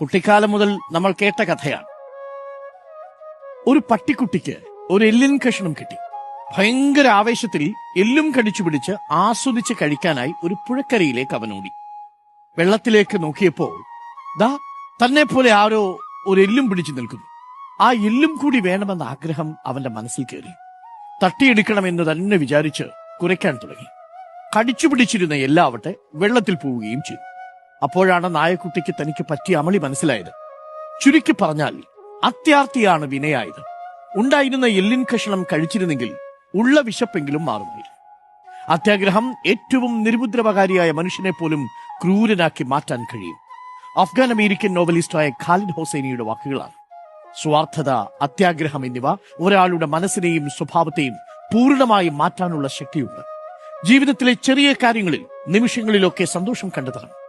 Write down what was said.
കുട്ടിക്കാലം മുതൽ നമ്മൾ കേട്ട കഥയാണ്. ഒരു പട്ടിക്കുട്ടിക്ക് ഒരു എല്ലിൻ കഷ്ണം കിട്ടി. ഭയങ്കര ആവേശത്തിൽ എല്ലും കടിച്ചു പിടിച്ച് ആസ്വദിച്ച് കഴിക്കാനായി ഒരു പുഴക്കരയിലേക്ക് അവൻ ഓടി വെള്ളത്തിലേക്ക് നോക്കിയപ്പോൾ ദാ തന്നെ പോലെ ആരോ ഒരു എല്ലും പിടിച്ചു നിൽക്കുന്നു. ആ എല്ലും കൂടി വേണമെന്ന ആഗ്രഹം അവന്റെ മനസ്സിൽ കയറി. തട്ടിയെടുക്കണമെന്ന് തന്നെ വിചാരിച്ച് കുരയ്ക്കാൻ തുടങ്ങി. കടിച്ചു പിടിച്ചിരുന്ന എല്ലാവട്ടെ വെള്ളത്തിൽ പോവുകയും ചെയ്തു. അപ്പോഴാണ് നായക്കുട്ടിക്ക് തനിക്ക് പറ്റിയ അമളി മനസ്സിലായത്. ചുരുക്കി പറഞ്ഞാൽ അത്യാർത്തിയാണ് വിനയായത്. ഉണ്ടായിരുന്ന എല്ലിൻ കഷണം കഴിച്ചിരുന്നെങ്കിൽ ഉള്ള വിശപ്പെങ്കിലും മാറുന്നില്ല അത്യാഗ്രഹം ഏറ്റവും നിരുപദ്രവകാരിയായ മനുഷ്യനെ പോലും ക്രൂരനാക്കി മാറ്റാൻ കഴിയും. അഫ്ഗാൻ അമേരിക്കൻ നോവലിസ്റ്റായ ഖാലിദ് ഹുസൈനിയുടെ വാക്കുകളാണ്. സ്വാർത്ഥത അത്യാഗ്രഹം എന്നിവ ഒരാളുടെ മനസ്സിനെയും സ്വഭാവത്തെയും പൂർണമായി മാറ്റാനുള്ള ശക്തിയുണ്ട്. ജീവിതത്തിലെ ചെറിയ കാര്യങ്ങളിൽ നിമിഷങ്ങളിലൊക്കെ സന്തോഷം കണ്ടെത്തണം.